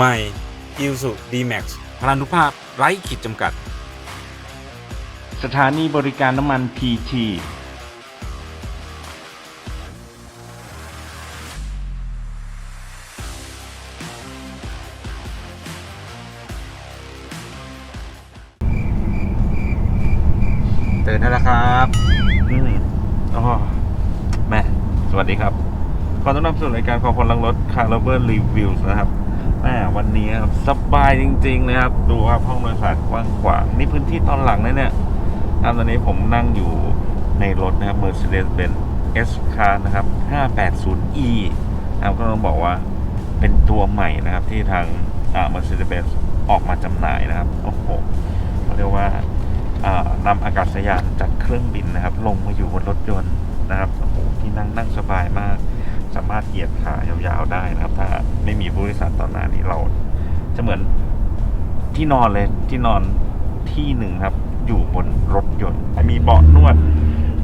ใหม่ i l s u D-Max พลานุภาพไร้ขีดจำกัด สถานีบริการน้ำมันพีทีตื่นได้แล้วครับอืมอ๋อแม่สวัสดีครับ ขอต้อนรับสู่รายการของพลังรถคาร์ลเบอร์รีวิวนะครับแม่ วันนี้ครับสบายจริงๆเลยครับ ดูว่าห้องโดยสารกว้างขวางนี่พื้นที่ตอนหลังเลยเนี่ยครับตอนนี้ผมนั่งอยู่ในรถนะครับ Mercedes-Benz S Class นะครับ 580e นะครับก็ต้องบอกว่าเป็นตัวใหม่นะครับที่ทางอ่า Mercedes-Benz ออกมาจำหน่ายนะครับโอ้โหเขาเรียกว่าอ่านำอากาศยานจากเครื่องบินนะครับ ลงมาอยู่บนรถยนต์นะครับโอ้โหที่นั่งนั่งสบายมาก สามารถเหยียดขายาวๆได้นะครับ ถ้าไม่มีผู้โดยสารตอนหน้านี้เราจะเหมือนที่นอนเลยที่นอนที่หนึ่งครับ อยู่บนรถยนต์ มีเบาะนวด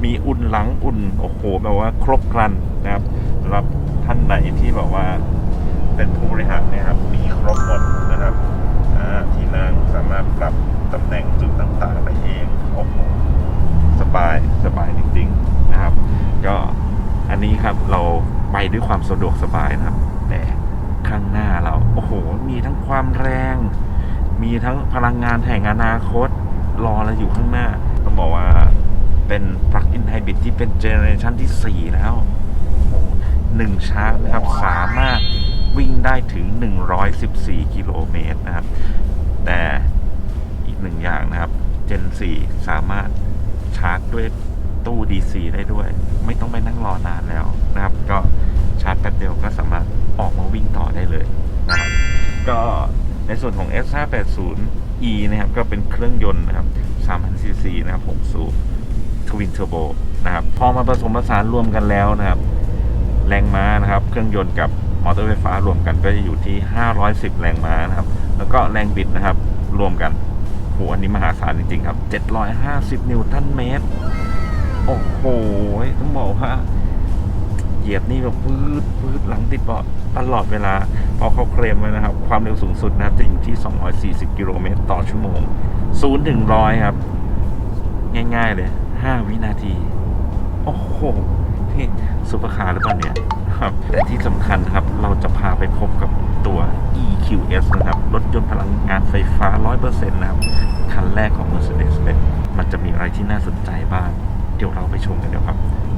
มีอุ่นหลังอุ่นโอ้โหแบบว่าครบครันนะครับสำหรับท่านไหนที่แบบว่าเป็นผู้บริหารนะครับ มีครบหมดนะครับที่นั่งสามารถปรับตำแหน่งจุดต่างๆได้เองโอ้โหสบายสบายจริง ๆ นะครับ ก็อันนี้ครับเรา ไปด้วยความสะดวกสบายนะครับ แต่ข้างหน้าเรา โอ้โห มีทั้งความแรง มีทั้งพลังงานแห่งอนาคต รอเราอยู่ข้างหน้า ต้องบอกว่าเป็น plug-in hybrid ที่เป็นเจเนอเรชันที่ 4 แล้วโอ้โหหนึ่งชาร์จนะครับสามารถวิ่งได้ถึง 114 กิโลเมตรนะครับ แต่อีกหนึ่งอย่างนะครับ Gen 4 สามารถชาร์จด้วยตู้ DC ได้ด้วย ไม่ต้องไปนั่งรอนานแล้วนะครับ ก็ ป๊บเดียวก็สามารถออกมาวิ่งต่อได้เลยนะครับก็ในส่วนของ S580e นะครับก็เป็นเครื่องยนต์นะครับ3,000ซีซีนะครับ6สูบทวินเทอร์โบนะครับพอมาผสมผสานรวมกันแล้วนะครับ แรงม้านะครับ เครื่องยนต์กับมอเตอร์ไฟฟ้ารวมกันก็จะอยู่ที่ 510 แรงม้านะครับ แล้วก็แรงบิดนะครับ รวมกันโหอันนี้มหาศาลจริงๆครับ 750 นิวตันเมตร โอ้โห ต้องบอกว่า เหยียบนี่แบบปืดปืดหลังติดเบาะตลอดเวลา พอเขาเคลมไว้นะครับ ความเร็วสูงสุดนะครับ จะอยู่ที่ 240 กิโลเมตรต่อชั่วโมง0ถึง100 ครับ ง่าย ๆ เลย 5 วินาที โอ้โหนี่ซุปเปอร์คาร์หรือเปล่าเนี่ยครับ แต่ที่สำคัญครับ เราจะพาไปพบกับตัว EQS นะครับ รถยนต์พลังงานไฟฟ้า 100%นะครับ คันแรกของ Mercedes-Benz มันจะมีอะไรที่น่าสนใจบ้าง เดี๋ยวเราไปชมกันเดี๋ยวครับ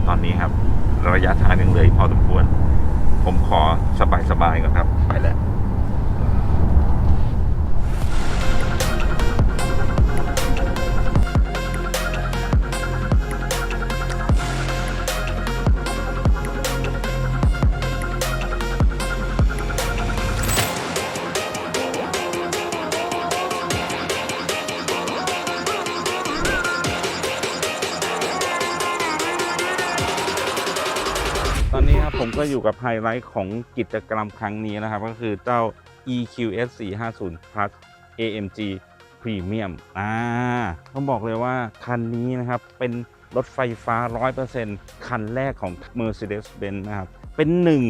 ตอนนี้ครับ ระยะทางยังเลยพอสมควร ผมขอสบายๆก่อนครับ ไปแล้ว อยู่กับไฮไลท์ของกิจกรรมครั้งนี้นะครับ ก็คือเจ้า EQS 450 Plus AMG Premium อ่าต้องบอกเลยว่าคันนี้นะครับ เป็นรถไฟฟ้า 100%คันแรกของ Mercedes-Benz นะครับ เป็นหนึ่ง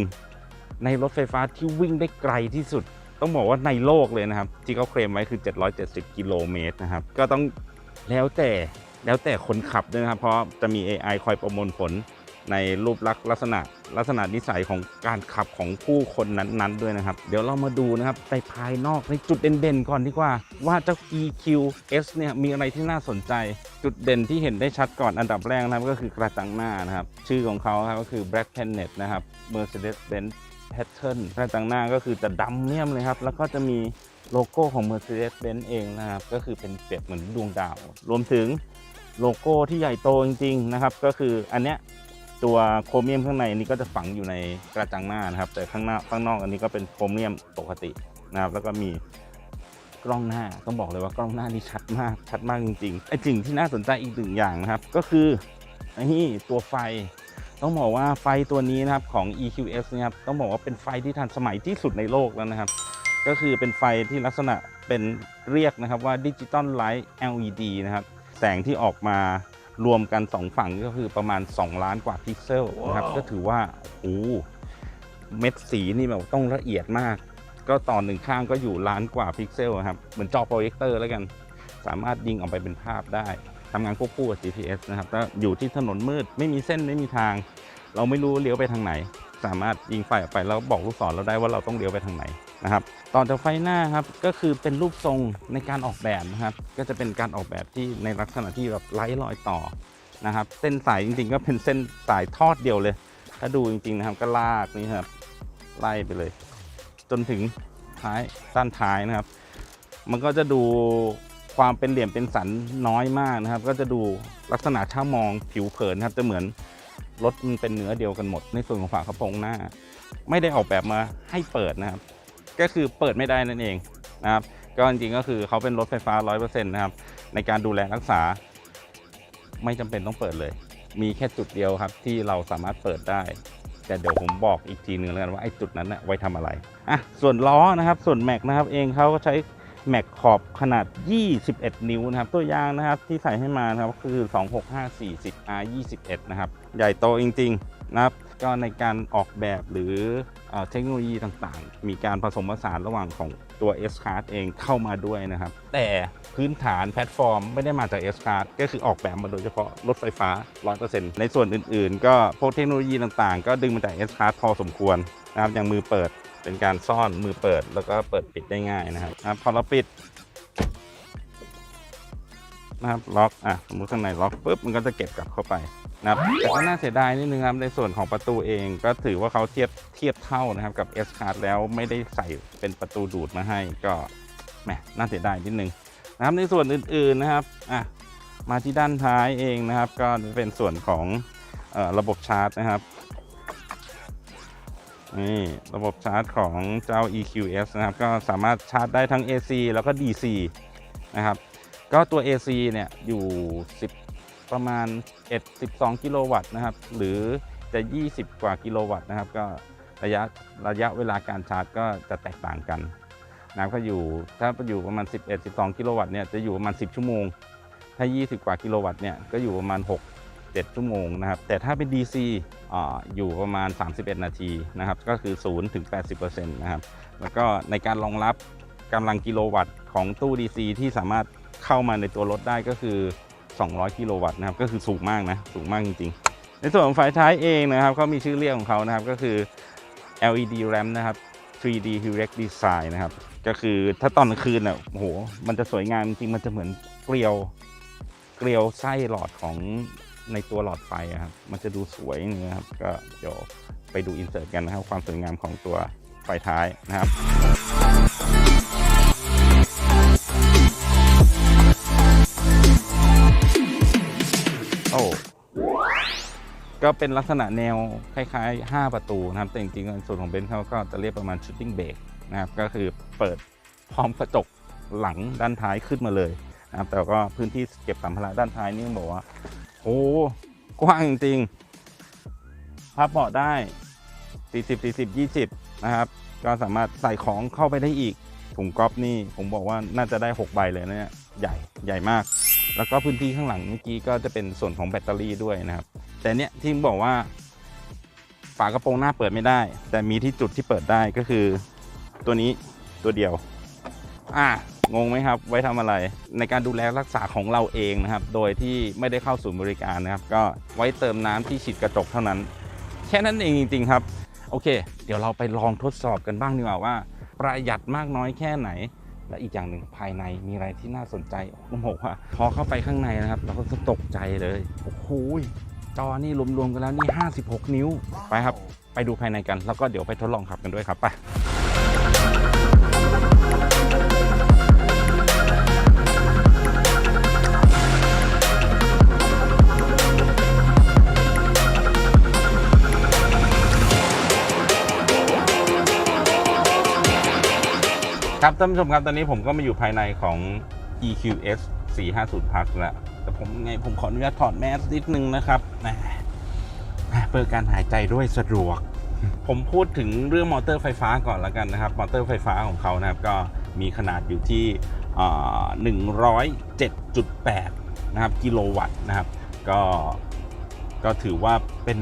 ในรถไฟฟ้าที่วิ่งได้ไกลที่สุด ต้องบอกว่าในโลกเลยนะครับ ที่เขาเคลมไว้คือ 770 กิโลเมตรนะครับ ก็ต้องแล้วแต่แล้วแต่คนขับด้วยนะครับ เพราะจะมี AI คอยประมวลผล ในรูปลักษณ์ลักษณะลักษณะนิสัยของการขับของผู้คนนั้นๆด้วยนะครับ เดี๋ยวเรามาดูนะครับไปภายนอกในจุดเด่นๆก่อนดีกว่า ว่าเจ้า EQS เนี่ยมีอะไรที่น่าสนใจ จุดเด่นที่เห็นได้ชัดก่อนอันดับแรกนะครับก็คือกระจังหน้านะครับ ชื่อของเขาครับก็คือ Black Planet นะครับ Mercedes-Benz Pattern กระจังหน้าก็คือจะดำเนี่ยมเลยครับ แล้วก็จะมีโลโก้ของ Mercedes-Benz เองนะครับ ก็คือเป็นเปรียบเหมือนดวงดาว รวมถึงโลโก้ที่ใหญ่โตจริงๆนะครับ ก็คืออันเนี้ย ตัวโครเมียมข้างในอันี้ก็จะฝังอยู่ในกระจังหน้านะครับ แต่ข้างหน้าข้างนอกอันนี้ก็เป็นโครเมียมปกตินะครับ แล้วก็มีกล้องหน้าต้องบอกเลยว่ากล้องหน้านี่ชัดมากชัดมากจริงๆไอ้สิ่งที่น่าสนใจอีกหนึ่งอย่างนะครับ ก็คือไอ้นี่ตัวไฟต้องบอกว่าไฟตัวนี้นะครับของ EQS นะครับต้องบอกว่าเป็นไฟที่ทันสมัยที่สุดในโลกแล้วนะครับ ก็คือเป็นไฟที่ลักษณะเป็นเรียกนะครับว่าดิจิตอลไลท์ LED นะครับแสงที่ออกมา รวมกัน 2 ฝั่งก็คือประมาณ 2 ล้านกว่าพิกเซลนะครับ ก็ถือว่าโอ้โหเม็ดสีนี่แบบต้องละเอียดมาก ก็ต่อหนึ่งข้างก็อยู่ล้านกว่าพิกเซลครับ เหมือนจอโปรเจคเตอร์แล้วกัน สามารถยิงออกไปเป็นภาพได้ทำงานควบคู่กับ GPS นะครับถ้าอยู่ที่ถนนมืดไม่มีเส้นไม่มีทาง เราไม่รู้เลี้ยวไปทางไหน สามารถยิงไฟออกไปแล้วบอกลูกศรเราได้ว่าเราต้องเลี้ยวไปทางไหนนะครับต่อจากไฟหน้าครับก็คือเป็นรูปทรงในการออกแบบนะครับ ก็จะเป็นการออกแบบที่ในลักษณะที่แบบไร้รอยต่อนะครับเส้นสายจริงๆ ก็เป็นเส้นสายทอดเดียวเลย ถ้าดูจริงๆนะครับก็ลากนี่ครับไล่ไปเลย จนถึงท้ายด้านท้ายนะครับ มันก็จะดูความเป็นเหลี่ยมเป็นสันน้อยมากนะครับ ก็จะดูลักษณะถ้ามองผิวเผินนะครับจะเหมือน รถมันเป็นเนื้อเดียวกันหมด ในส่วนของฝากระโปรงหน้า ไม่ได้ออกแบบมาให้เปิดนะครับ ก็คือเปิดไม่ได้นั่นเองนะครับ ก็จริงๆก็คือเขาเป็นรถไฟฟ้า 100%นะครับ ในการดูแลรักษา ไม่จำเป็นต้องเปิดเลย มีแค่จุดเดียวครับ ที่เราสามารถเปิดได้ แต่เดี๋ยวผมบอกอีกทีหนึ่งแล้วกันว่าไอ้จุดนั้นนะไว้ทำอะไรอะส่วนล้อนะครับ ส่วนแม็กนะครับ เองเขาก็ใช้ แม็กขอบขนาด 21 นิ้วนะครับ ตัวยางนะครับที่ใส่ให้มานะครับคือ 26540 R 21 นะครับ ใหญ่โตจริง ๆ นะครับ ก็ในการออกแบบหรือเอเทคโนโลยีต่างๆ มีการผสมผสานระหว่างของตัว S Card เองเข้ามาด้วยนะครับ แต่พื้นฐานแพลตฟอร์มไม่ได้มาจาก S Card ก็คือออกแบบมาโดยเฉพาะรถไฟฟ้า 100%ในส่วนอื่นๆ ก็พวกเทคโนโลยีต่างๆ ก็ดึงมาจาก S Card พอสมควรนะครับอย่างมือเปิด เป็นการซ่อนมือเปิดแล้วก็เปิดปิดได้ง่ายนะครับนะพอเราปิดนะครับล็อกอะสมมติข้างในล็อกปุ๊บมันก็จะเก็บกลับเข้าไปนะครับแต่ก็น่าเสียดายนิดนึงครับในส่วนของประตูเองก็ถือว่าเขาเทียบเทียบเท่านะครับกับ S Card แล้วไม่ได้ใส่เป็นประตูดูดมาให้ก็แหมน่าเสียดายนิดนึงนะครับในส่วนอื่นๆนะครับอะมาที่ด้านท้ายเองนะครับ ก็เป็นส่วนของออระบบชาร์จนะครับ นี่ระบบชาร์จของเจ้า EQS นะครับ ก็สามารถชาร์จได้ทั้ง AC แล้วก็ DC นะครับ ก็ตัว AC เนี่ยอยู่ 10 ประมาณ 1 12กิโลวัตต์นะครับ หรือจะ 20 กว่ากิโลวัตต์นะครับ ก็ระยะระยะเวลาการชาร์จก็จะแตกต่างกันนะครับก็อยู่ถ้าอยู่ประมาณ 11 12 กิโลวัตต์เนี่ยจะอยู่ประมาณ 10 ชั่วโมง ถ้า 20 กว่ากิโลวัตต์เนี่ยก็อยู่ประมาณ 6 7 ชั่วโมงนะครับ แต่ถ้าเป็น DC ออยู่ประมาณ 31 นาทีนะครับ ก็คือ 0 ถึง 80%นะครับ แล้วก็ในการรองรับกำลังกิโลวัตต์ของตู้ DC ที่สามารถเข้ามาในตัวรถได้ก็คือ 200 กิโลวัตต์นะครับ ก็คือสูงมากนะ สูงมากจริง ๆ ในส่วนของไฟท้ายเองนะครับเขามีชื่อเรียกของเขานะครับ ก็คือ LED ramp นะครับ 3D Direct Design นะครับ ก็คือถ้าตอนกลางคืนอะโอ้โห มันจะสวยงามจริง มันจะเหมือนเกลียวเกลียวไส้หลอดของ ในตัวหลอดไฟอะครับมันจะดูสวยนะครับ ก็เดี๋ยวไปดูอินเสิร์ตกันนะครับ ความสวยงามของตัวไฟท้ายนะครับโอ้ก็เป็นลักษณะแนวคล้ายๆ 5 ประตูนะครับ แต่จริงๆส่วนของเบนซ์เขาก็จะเรียกประมาณ shooting brake นะครับ ก็คือเปิดพร้อมกระจกหลังด้านท้ายขึ้นมาเลยนะครับ แต่ก็พื้นที่เก็บสัมภาระด้านท้ายนี่ต้องบอกว่า โอ้กว้างจริงๆพับเบาะได้ 40 40 20 นะครับ ก็สามารถใส่ของเข้าไปได้อีก ถุงก๊อฟนี่ผมบอกว่าน่าจะได้ 6 ใบเลยนะเนี่ยใหญ่ใหญ่มาก แล้วก็พื้นที่ข้างหลังเมื่อกี้ก็จะเป็นส่วนของแบตเตอรี่ด้วยนะครับ แต่เนี้ยที่ผมบอกว่า ฝากระโปรงหน้าเปิดไม่ได้ แต่มีที่จุดที่เปิดได้ก็คือ ตัวนี้ตัวเดียว อะ งงไหมครับ ไว้ทำอะไร ในการดูแลรักษาของเราเองนะครับ โดยที่ไม่ได้เข้าศูนย์บริการนะครับ ก็ไว้เติมน้ำที่ฉีดกระจกเท่านั้น แค่นั้นเองจริง ๆ ครับ โอเค เดี๋ยวเราไปลองทดสอบกันบ้างดีกว่าว่า ประหยัดมากน้อยแค่ไหน และอีกอย่างหนึ่งภายในมีอะไรที่น่าสนใจผมบอกว่าพอเข้าไปข้างในนะครับ เราก็จะตกใจเลยโอ้โหจอนี่รวมๆกันแล้วนี่ 56 นิ้วไปครับ ไปดูภายในกันแล้วก็เดี๋ยวไปทดลองขับกันด้วยครับไป ครับท่านผู้ชมครับตอนนี้ผมก็มาอยู่ภายในของ EQS 450 Plus แล้วแต่ผมไงผมขออนุญาตถอดแมสนิดนึงนะครับแหมเพื่อการหายใจด้วยสะดวก ผมพูดถึงเรื่องมอเตอร์ไฟฟ้าก่อนแล้วกันนะครับ มอเตอร์ไฟฟ้าของเขานะครับ ก็มีขนาดอยู่ที่อ่า107.8 นะครับ กิโลวัตต์นะครับ ก็ก็ถือว่าเป็น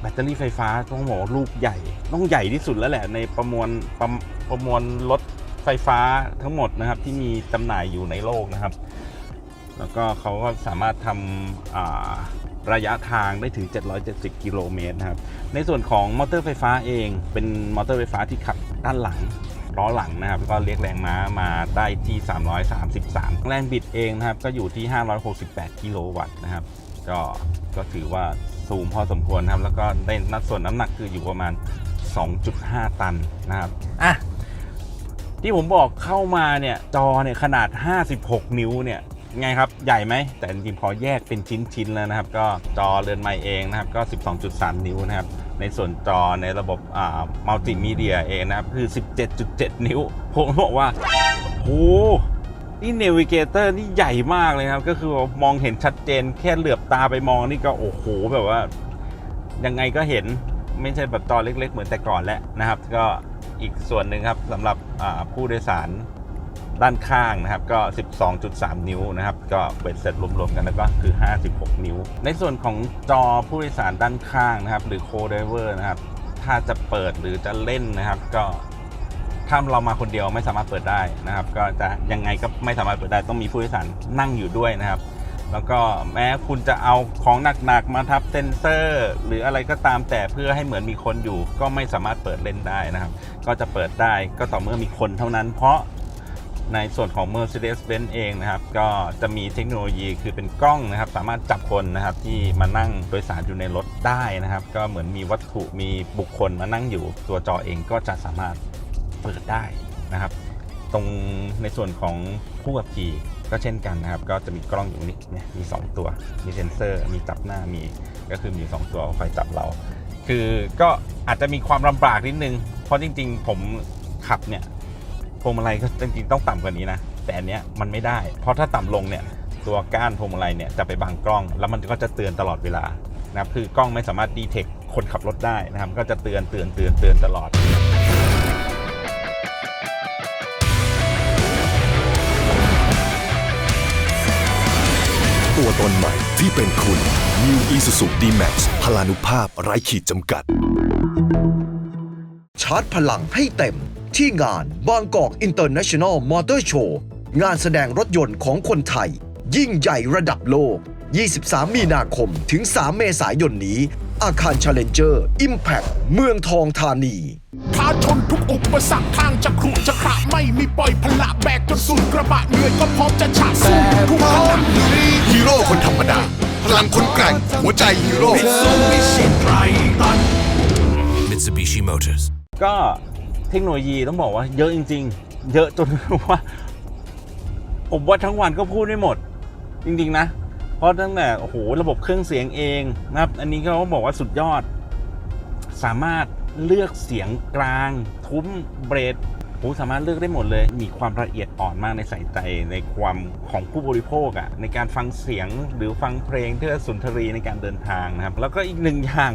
แบตเตอรี่ไฟฟ้าต้องบอกว่าลูกใหญ่ ต้องใหญ่ที่สุดแล้วแหละในประมวลประ ประมวลรถไฟฟ้าทั้งหมดนะครับ ที่มีจำหน่ายอยู่ในโลกนะครับ แล้วก็เขาก็สามารถทำระยะทางได้ถึง 770 กิโลเมตรนะครับ ในส่วนของมอเตอร์ไฟฟ้าเองเป็นมอเตอร์ไฟฟ้าที่ขับด้านหลังล้อหลังนะครับก็เรียกแรงม้ามาได้ที่ 333 แรงบิดเองนะครับ ก็อยู่ที่ 568 กิโลวัตต์นะครับ ก็ก็ถือว่าสูงพอสมควรครับ แล้วก็ได้นัดส่วนน้ำหนักคืออยู่ประมาณ 2.5 ตันนะครับ อะ ที่ผมบอกเข้ามาเนี่ยจอเนี่ยขนาด 56 นิ้วเนี่ยไงครับ ใหญ่ไหม แต่จริงๆพอแยกเป็นชิ้นๆแล้วนะครับ ก็จอเรือนไม้เองนะครับ ก็ 12.3 นิ้วนะครับ ในส่วนจอในระบบอ่ามัลติมีเดียเองนะครับ คือ 17.7 นิ้ว ผมบอกว่าโหนี่เนวิเกเตอร์นี่ใหญ่มากเลยครับ ก็คือมองเห็นชัดเจนแค่เหลือบตาไปมองนี่ก็โอ้โหแบบว่า ยังไงก็เห็นไม่ใช่แบบจอเล็ก ๆ เหมือนแต่ก่อนแล้วนะครับ ก็ อีกส่วนหนึ่งครับสำหรับผู้โดยสารด้านข้างนะครับก็ 12.3 นิ้วนะครับ ก็เบ็ดเสร็จรวมๆกันแล้วก็คือ 56 นิ้ว ในส่วนของจอผู้โดยสารด้านข้างนะครับ หรือโคเดเวอร์นะครับ ถ้าจะเปิดหรือจะเล่นนะครับ ก็ถ้าเรามาคนเดียวไม่สามารถเปิดได้นะครับ ก็จะยังไงก็ไม่สามารถเปิดได้ต้องมีผู้โดยสารนั่งอยู่ด้วยนะครับ แล้วก็แม้คุณจะเอาของหนักๆมาทับเซนเซอร์ หรืออะไรก็ตามแต่เพื่อให้เหมือนมีคนอยู่ ก็ไม่สามารถเปิดเล่นได้นะครับ ก็จะเปิดได้ก็ต่อเมื่อมีคนเท่านั้น เพราะในส่วนของ Mercedes-Benz เองนะครับ ก็จะมีเทคโนโลยีคือเป็นกล้องนะครับ สามารถจับคนนะครับที่มานั่งโดยสารอยู่ในรถได้นะครับ ก็เหมือนมีวัตถุมีบุคคลมานั่งอยู่ ตัวจอเองก็จะสามารถเปิดได้นะครับ ตรงในส่วนของผู้ขับขี่ ก็เช่นกันนะครับ ก็จะมีกล้องอยู่นี่เนี่ยมี 2 ตัว มีเซ็นเซอร์ มีจับหน้า มีก็คือมี 2 ตัวคอยจับเรา คือก็อาจจะมีความลำบากนิดนึง เพราะจริง ๆ ผมขับเนี่ยพวงมาลัยก็จริงๆต้องต่ำกว่านี้นะ แต่อันเนี้ยมันไม่ได้ เพราะถ้าต่ำลงเนี่ยตัวก้านพวงมาลัยเนี่ยจะไปบังกล้อง แล้วมันก็จะเตือนตลอดเวลานะครับคือกล้องไม่สามารถดีเทคคนขับรถได้นะครับ ก็จะเตือนเตือนเตือนเตือนตลอด ตัวตนใหม่ที่เป็นคุณ New Isuzu D-Max พลานุภาพไร้ขีดจำกัด ชาร์จพลังให้เต็มที่งานบางกอก International Motor Show งานแสดงรถยนต์ของคนไทย ยิ่งใหญ่ระดับโลก 23 มีนาคมถึง 3 เมษายนนี้ อาคาร Challenger Impact เมืองทองธานีท้าชนทุกอุปสรรคทางจะขรุจะขระไม่มีปล่อยพละแบกจนสุดกระบะเหนื่อยก็พร้อมจะฉะสู้ทุกขณะฮีโร่คนธรรมดา พลังคนแกร่ง หัวใจฮีโร่ Mitsubishi Motors ก็เทคโนโลยีต้องบอกว่าเยอะจริง ๆ เยอะจนว่า ผมว่าทั้งวันก็พูดไม่หมด จริง ๆ นะ เพราะตั้งแต่โอ้โหระบบเครื่องเสียงเองนะครับ อันนี้เขาบอกว่าสุดยอด สามารถเลือกเสียงกลาง ทุ้มเบรดโอ้สามารถเลือกได้หมดเลย มีความละเอียดอ่อนมากในใส่ใจในความของผู้บริโภคอะในการฟังเสียงหรือฟังเพลงเพื่อสุนทรีในการเดินทางนะครับ แล้วก็อีกหนึ่งอย่าง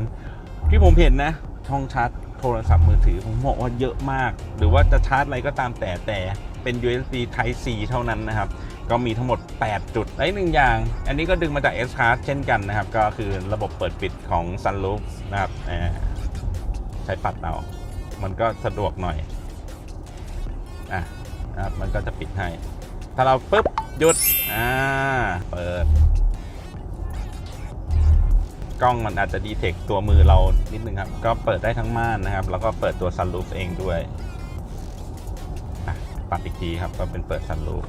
ที่ผมเห็นนะช่องชาร์จโทรศัพท์มือถือผมบอกว่าเยอะมาก หรือว่าจะชาร์จอะไรก็ตามแต่แต่เป็น USB Type C เท่านั้นนะครับ ก็มีทั้งหมด 8 จุดและอีกหนึ่งอย่าง อันนี้ก็ดึงมาจาก S Card เช่นกันนะครับ ก็คือระบบเปิดปิดของ Sunroof นะครับใช้ปัดเอา มันก็สะดวกหน่อยอะนะครับมันก็จะปิดให้ ถ้าเราปุ๊บหยุดอ่าเปิด กล้องมันอาจจะดีเทคตัวมือเรานิดนึงครับ ก็เปิดได้ทั้งม่านนะครับ แล้วก็เปิดตัวซันรูฟเองด้วยอะปัดอีกทีครับก็เป็นเปิดซันรูฟ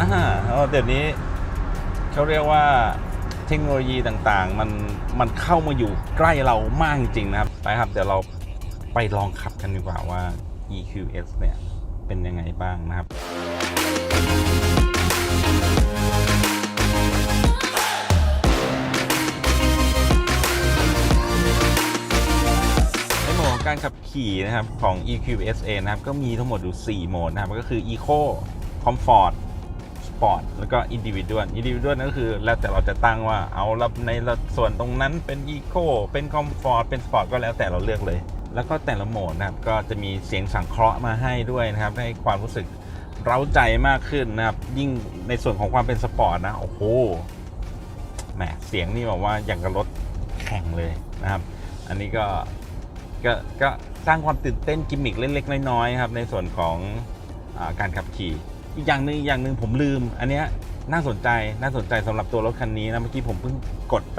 อ่าแล้วเดี๋ยวนี้เขาเรียกว่าเทคโนโลยีต่างๆ มันมันเข้ามาอยู่ใกล้เรามากจริงๆนะครับ ไปครับ เดี๋ยวเราไปลองขับกันดีกว่าว่า EQS เนี่ย เป็นยังไงบ้างนะครับในโหมดการขับขี่นะครับของ EQSA นะครับ ก็มีทั้งหมดอยู่ 4 โหมดนะครับ ก็คือ Eco Comfort Sport แล้วก็ Individual Individual นั่นก็คือ แล้วแต่เราจะตั้งว่าเอาละในส่วนตรงนั้นเป็น Eco เป็น Comfort เป็น Sport ก็แล้วแต่เราเลือกเลย แล้วก็แต่ละโหมดนะครับก็จะมีเสียงสังเคราะห์มาให้ด้วยนะครับให้ความรู้สึกเร้าใจมากขึ้นนะครับ ยิ่งในส่วนของความเป็นสปอร์ตนะโอ้โหแหมเสียงนี่แบบว่าอย่างกับรถแข่งเลยนะครับ อันนี้ก็ก็ก็สร้างความตื่นเต้นกิมมิคเล็กๆน้อยๆครับในส่วนของอการขับขี่ อีกอย่างหนึ่งอย่างหนึ่งผมลืม อันเนี้ยน่าสนใจน่าสนใจสำหรับตัวรถคันนี้นะเมื่อกี้ผมเพิ่งกดไป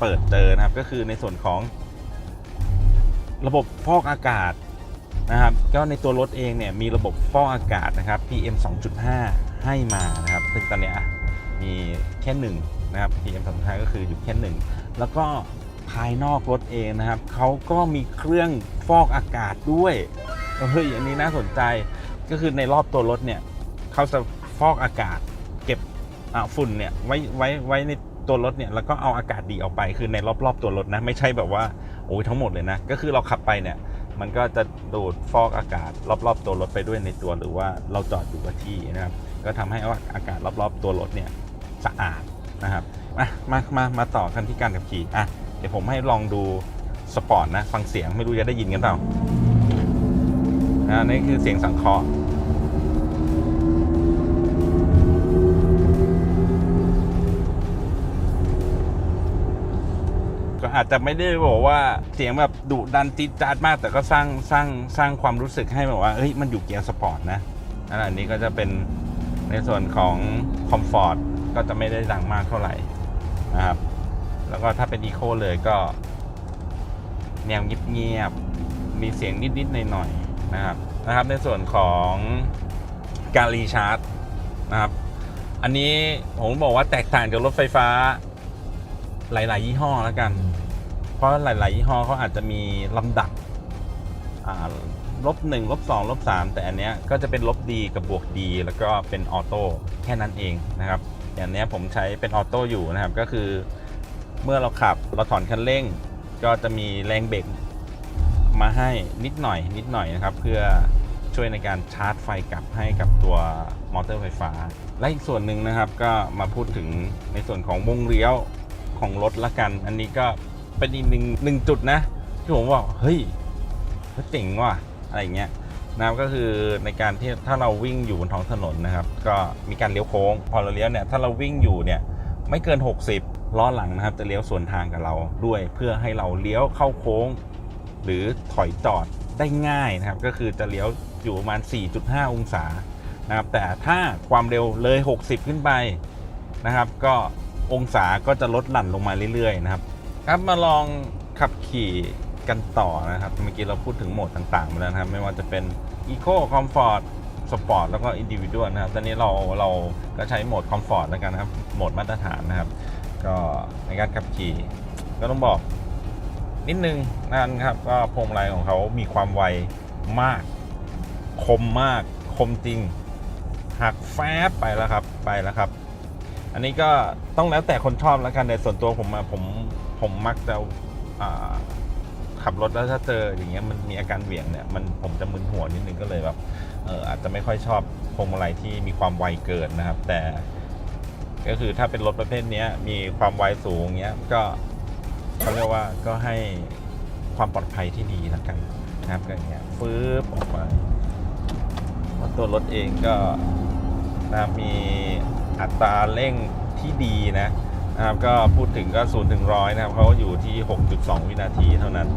เปิดเจอนะครับ ก็คือในส่วนของ ระบบฟอกอากาศนะครับ ก็ในตัวรถเองเนี่ยมีระบบฟอกอากาศนะครับ PM 2.5 ให้มานะครับซึ่งตอนเนี้ยมีแค่หนึ่งนะครับ PM 2.5 ก็คืออยู่แค่หนึ่งแล้วก็ภายนอกรถเองนะครับเขาก็มีเครื่องฟอกอากาศด้วยเฮ้ยอันนี้น่าสนใจก็คือในรอบตัวรถเนี่ย เขาจะฟอกอากาศ เก็บฝุ่นเนี่ยไว้ไว้ไว้ในตัวรถเนี่ยแล้วก็เอาอากาศดีออกไปคือในรอบๆตัวรถนะไม่ใช่แบบว่าโอ้ยทั้งหมดเลยนะก็คือเราขับไปเนี่ยมันก็จะดูดฟอกอากาศรอบๆ ตัวรถไปด้วยในตัวหรือว่าเราจอดอยู่กับที่นะครับ ก็ทำให้อากาศรอบๆ ตัวรถเนี่ยสะอาดนะครับมามามามาต่อกันที่การขับขี่อะเดี๋ยวผมให้ลองดูสปอร์ตนะฟังเสียงไม่รู้จะได้ยินกันเปล่าอ่านี่คือเสียงสังเคราะห์ อาจจะไม่ได้บอกว่าเสียงแบบดุดันจี๊ดจ๊าดมาก แต่ก็สร้างสร้างสร้างความรู้สึกให้แบบว่าเฮ้ยมันอยู่เกียร์สปอร์ตนะอันนี้ก็จะเป็นในส่วนของคอมฟอร์ตก็จะไม่ได้ดังมากเท่าไหร่นะครับ แล้วก็ถ้าเป็นอีโคเลยก็ แนวเงียบๆมีเสียงนิดๆหน่อยๆนะครับนะครับ ในส่วนของการรีชาร์จนะครับ อันนี้ผมบอกว่าแตกต่างจากรถไฟฟ้าหลาย ๆ ยี่ห้อแล้วกัน ราะหลายๆยี่ห้อเขาอาจจะมีลำดับลบหนึ่งลบสองลบสามแต่อันเนี้ยก็จะเป็นลบดีกับบวกดีแล้วก็เป็นออโต้แค่นั้นเองนะครับ อย่างเนี้ยผมใช้เป็นออโต้อยู่นะครับ ก็คือเมื่อเราขับเราถอนคันเร่ง ก็จะมีแรงเบรกมาให้นิดหน่อยนิดหน่อยนะครับ เพื่อช่วยในการชาร์จไฟกลับให้กับตัวมอเตอร์ไฟฟ้า และอีกส่วนหนึ่งนะครับก็มาพูดถึงในส่วนของวงเลี้ยวของรถละกัน อันนี้ก็ เป็นอีกหนึ่งหนึ่งจุดนะที่ผมว่าเฮ้ยเจ๋งว่ะอะไรเงี้ยนะครับก็คือในการที่ถ้าเราวิ่งอยู่บนท้องถนนนะครับ ก็มีการเลี้ยวโค้ง พอเราเลี้ยวเนี่ยถ้าเราวิ่งอยู่เนี่ยไม่เกิน 60ล้อหลังนะครับ จะเลี้ยวสวนทางกับเราด้วย เพื่อให้เราเลี้ยวเข้าโค้ง หรือถอยจอดได้ง่ายนะครับ ก็คือจะเลี้ยวอยู่ประมาณ 4.5 องศานะครับ แต่ถ้าความเร็วเลย 60 ขึ้นไปนะครับ ก็องศาก็จะลดหลั่นลงมาเรื่อยๆนะครับ ครับมาลองขับขี่กันต่อนะครับ เมื่อกี้เราพูดถึงโหมดต่างๆมาแล้วนะครับ ไม่ว่าจะเป็น Eco Comfort Sport แล้วก็ Individual นะครับ ตอนนี้เราเราก็ใช้โหมด Comfort แล้วกันนะครับ โหมดมาตรฐานนะครับ ก็ในการขับขี่ก็ต้องบอกนิดนึงนะครับ ก็พวงมาลัยของเขามีความไวมาก คมมาก คมจริง หักแฟบไปแล้วครับ ไปแล้วครับ อันนี้ก็ต้องแล้วแต่คนชอบแล้วกันในส่วนตัวผมอะผม ผมมักจะขับรถแล้วถ้าเจออย่างเงี้ยมันมีอาการเหวี่ยงเนี่ยมันผมจะมึนหัวนิดนึงก็เลยแบบเอออาจจะไม่ค่อยชอบพวงมาลัยที่มีความไวเกินนะครับ แต่ ก็คือถ้าเป็นรถประเภทนี้มีความไวสูงเงี้ยก็เขาเรียกว่าก็ให้ความปลอดภัยที่ดีแล้วกันนะครับก็อย่างเงี้ยฟื้บออกมาตัวรถเองก็นะมีอัตราเร่งที่ดีนะ นะครับก็พูดถึงก็0ูนย์ถึงร้อยนะครับเขาอยู่ที่ 6.2 วินาทีเท่านั้น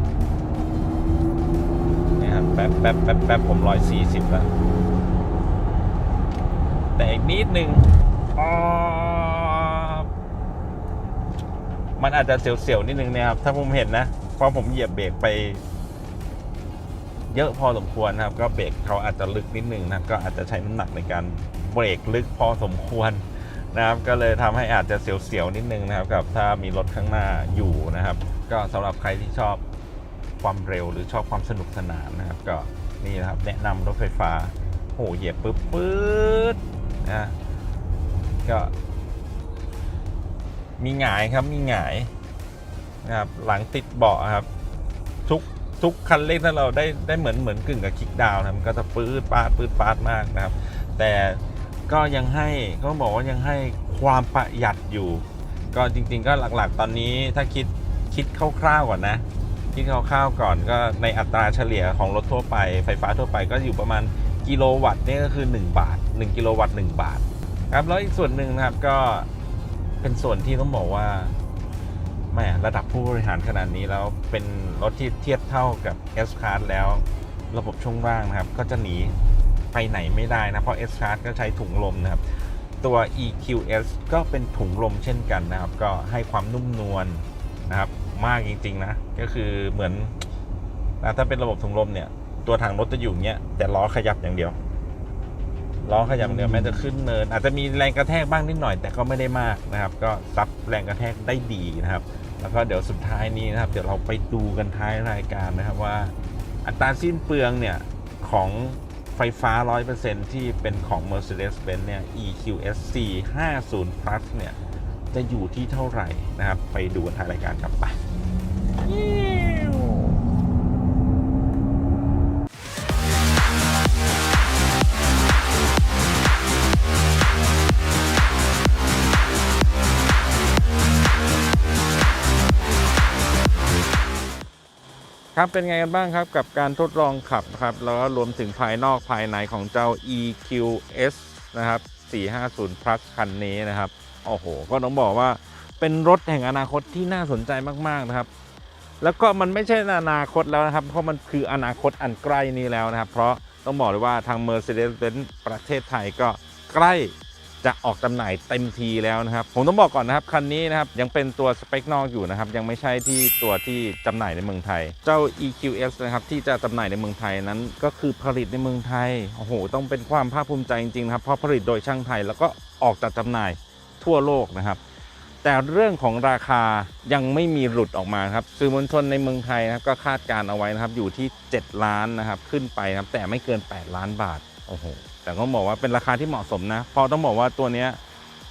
นี่ครับแป๊บแป๊บแป๊บแป๊บผมร้อยสี่สิบแล้ว แต่อีกนิดนึงมันอาจจะเสียวๆนิดนึงนะครับ ถ้าผมเห็นนะเพราะผมเหยียบเบรกไป เยอะพอสมควรนะครับ ก็เบรกเขาอาจจะลึกนิดนึงนะก็อาจจะใช้น้ำหนักในการเบรกลึกพอสมควร นะครับก็เลยทำให้อาจจะเสียวๆนิดนึงนะครับกับถ้ามีรถข้างหน้าอยู่นะครับ ก็สำหรับใครที่ชอบความเร็วหรือชอบความสนุกสนานนะครับ ก็นี่นะครับแนะนำรถไฟฟ้าโหเหยียบปึ๊บปื๊ดนะก็มีหงายครับมีหงายนะครับหลังติดเบาะครับ ทุกทุกคันเร่งถ้าเราได้ได้เหมือนเหมือนกึ่งกับคิกดาวน์นะมันก็จะปื๊ดปาดปื๊ดปาดมากนะครับ แต่ ก็ยังให้ก็บอกว่ายังให้ความประหยัดอยู่ ก็จริง ๆ ก็หลักๆ ตอนนี้ถ้าคิดคิดคร่าวๆก่อนนะคิดคร่าวๆก่อนก็ในอัตราเฉลี่ยของรถทั่วไปไฟฟ้าทั่วไปก็อยู่ประมาณกิโลวัตต์นี่ก็คือ 1 บาท 1 กิโลวัตต์ 1 บาทครับแล้วอีกส่วนหนึ่งนะครับก็เป็นส่วนที่ต้องบอกว่าแหมระดับผู้บริหารขนาดนี้แล้วเป็นรถที่เทียบเท่ากับ S Class แล้วระบบช่วงล่างนะครับ ก็จะหนี ไปไหนไม่ได้นะ เพราะ S Class ก็ใช้ถุงลมนะครับ ตัว EQS ก็เป็นถุงลมเช่นกันนะครับ ก็ให้ความนุ่มนวลนะครับ มากจริงๆนะ ก็คือเหมือนอะถ้าเป็นระบบถุงลมเนี่ย ตัวถังรถจะอยู่อย่างเงี้ยแต่ล้อขยับอย่างเดียวล้อขยับอย่างเดียวแม้จะขึ้นเนิน อาจจะมีแรงกระแทกบ้างนิดหน่อยแต่ก็ไม่ได้มากนะครับ ก็ซับแรงกระแทกได้ดีนะครับ แล้วก็เดี๋ยวสุดท้ายนี้นะครับ เดี๋ยวเราไปดูกันท้ายรายการนะครับว่า อัตราสิ้นเปลืองเนี่ยของ ไฟฟ้า 100%ที่เป็นของ Mercedes-Benz เนี่ย EQS 450 Plus เนี่ย จะอยู่ที่เท่าไหร่นะครับ ไปดูกันท้ายรายการครับไป ครับเป็นไงกันบ้างครับกับการทดลองขับครับแล้วก็รวมถึงภายนอกภายในของเจ้า EQS นะครับ 450 plus คันนี้นะครับโอ้โห ก็ต้องบอกว่าเป็นรถแห่งอนาคตที่น่าสนใจมากๆนะครับ แล้วก็มันไม่ใช่อนาคตแล้วนะครับ เพราะมันคืออนาคตอันใกล้นี้แล้วนะครับ เพราะต้องบอกเลยว่าทาง Mercedes-Benz ประเทศไทยก็ใกล้ จะออกจำหน่ายเต็มทีแล้วนะครับ ผมต้องบอกก่อนนะครับ คันนี้นะครับ ยังเป็นตัวสเปคนอกอยู่นะครับ ยังไม่ใช่ที่ตัวที่จำหน่ายในเมืองไทย เจ้า EQS นะครับ ที่จะจำหน่ายในเมืองไทยนั้น ก็คือผลิตในเมืองไทย โอ้โห ต้องเป็นความภาคภูมิใจจริงๆนะครับ เพราะผลิตโดยช่างไทย แล้วก็ออกจัดจำหน่ายทั่วโลกนะครับ แต่เรื่องของราคายังไม่มีหลุดออกมาครับ สื่อมวลชนในเมืองไทยนะครับ ก็คาดการเอาไว้นะครับ อยู่ที่ 7 ล้านนะครับ ขึ้นไปนะครับ แต่ไม่เกิน 8 ล้านบาท โอ้โห แต่ต้องบอกว่าเป็นราคาที่เหมาะสมนะเพราะต้องบอกว่าตัวนี้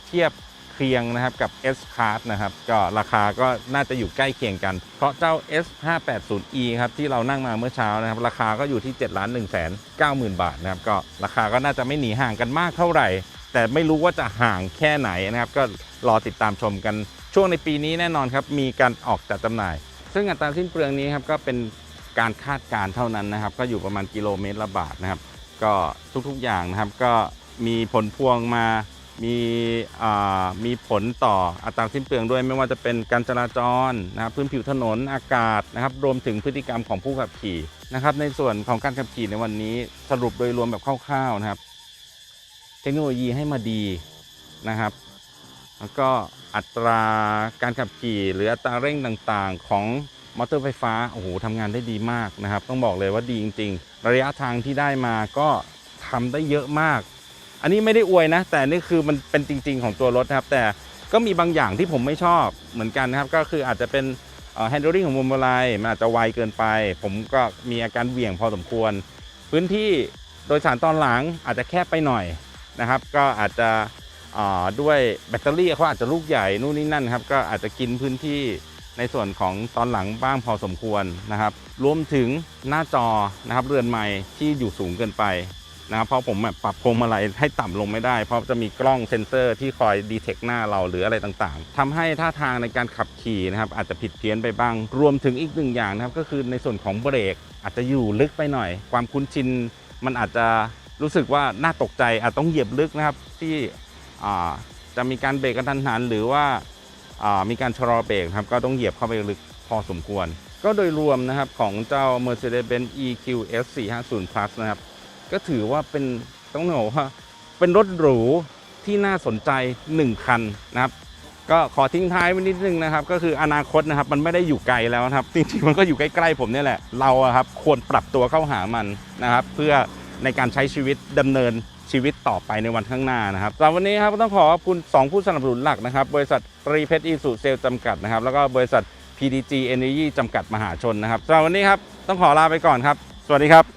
เทียบเคียงนะครับกับ S Class นะครับก็ราคาก็น่าจะอยู่ใกล้เคียงกัน เพราะเจ้า S 5 8 0 E ครับที่เรานั่งมาเมื่อเช้านะครับราคาก็อยู่ที่7ล้าน1แสน9หมื่นบาทนะครับก็ราคาก็น่าจะไม่หนีห่างกันมากเท่าไหร่ แต่ไม่รู้ว่าจะห่างแค่ไหนนะครับก็รอติดตามชมกันช่วงในปีนี้แน่นอนครับมีการออกจัดจำหน่าย ซึ่งอัตราสิ้นเปลืองนี้ครับก็เป็นการคาดการณ์เท่านั้นนะครับก็อยู่ประมาณกิโลเมตรละบาทนะครับ ก็ทุกๆอย่างนะครับก็มีผลพวงมามีมีผลต่ออัตราสิ้นเปลืองด้วย ไม่ว่าจะเป็นการจราจรนะครับพื้นผิวถนนอากาศนะครับ รวมถึงพฤติกรรมของผู้ขับขี่นะครับ ในส่วนของการขับขี่ในวันนี้สรุปโดยรวมแบบคร่าวๆนะครับ เทคโนโลยีให้มาดีนะครับ แล้วก็อัตราการขับขี่หรืออัตราเร่งต่างๆของ มอเตอร์ไฟฟ้าโอ้โหทำงานได้ดีมากนะครับ ต้องบอกเลยว่าดีจริง ๆ ระยะทางที่ได้มาก็ทำได้เยอะมาก อันนี้ไม่ได้อวยนะ แต่นี่คือมันเป็นจริง ๆ ของตัวรถนะครับ แต่ก็มีบางอย่างที่ผมไม่ชอบเหมือนกันนะครับ ก็คืออาจจะเป็นเอ่อ handling ของมุมอะไรมันอาจจะไวเกินไป ผมก็มีอาการเหวี่ยงพอสมควร พื้นที่โดยสารตอนหลังอาจจะแคบไปหน่อยนะครับ ก็อาจจะด้วยแบตเตอรี่เขาอาจจะลูกใหญ่นู่นนี่นั่นครับ ก็อาจจะกินพื้นที่ ในส่วนของตอนหลังบ้างพอสมควรนะครับ รวมถึงหน้าจอนะครับเรือนไม้ที่อยู่สูงเกินไปนะครับเพราะผมแบบปรับพวงมาลัยให้ต่ำลงไม่ได้ เพราะจะมีกล้องเซ็นเซอร์ที่คอยดีเทคหน้าเราหรืออะไรต่างๆทำให้ท่าทางในการขับขี่นะครับอาจจะผิดเพี้ยนไปบ้าง รวมถึงอีกหนึ่งอย่างนะครับก็คือในส่วนของเบรกอาจจะอยู่ลึกไปหน่อย ความคุ้นชินมันอาจจะรู้สึกว่าน่าตกใจอาจต้องเหยียบลึกนะครับที่จะมีการเบรกกระทันหันหรือว่า มีการชะลอเบรกครับก็ต้องเหยียบเข้าไปลึกพอสมควร ก็โดยรวมนะครับของเจ้า Mercedes-Benz EQS 450 Plus นะครับ ก็ถือว่าเป็นต้องบอกว่าเป็นรถหรูที่น่าสนใจ 1 คันนะครับ ก็ขอทิ้งท้ายไว้นิดนึงนะครับ ก็คืออนาคตนะครับมันไม่ได้อยู่ไกลแล้วนะครับ จริงๆมันก็อยู่ใกล้ๆผมนี่แหละ เราอะครับควรปรับตัวเข้าหามันนะครับ เพื่อในการใช้ชีวิตดำเนิน ชีวิตต่อไปในวันข้างหน้านะครับสำหรับวันนี้ครับต้องขอขอบคุณ 2 ผู้สนับสนุนหลักนะครับ บริษัทตรีเพชรอีสุเซลจำกัดนะครับ แล้วก็บริษัท PDG Energy จำกัดมหาชนนะครับสำหรับวันนี้ครับต้องขอลาไปก่อนครับ สวัสดีครับ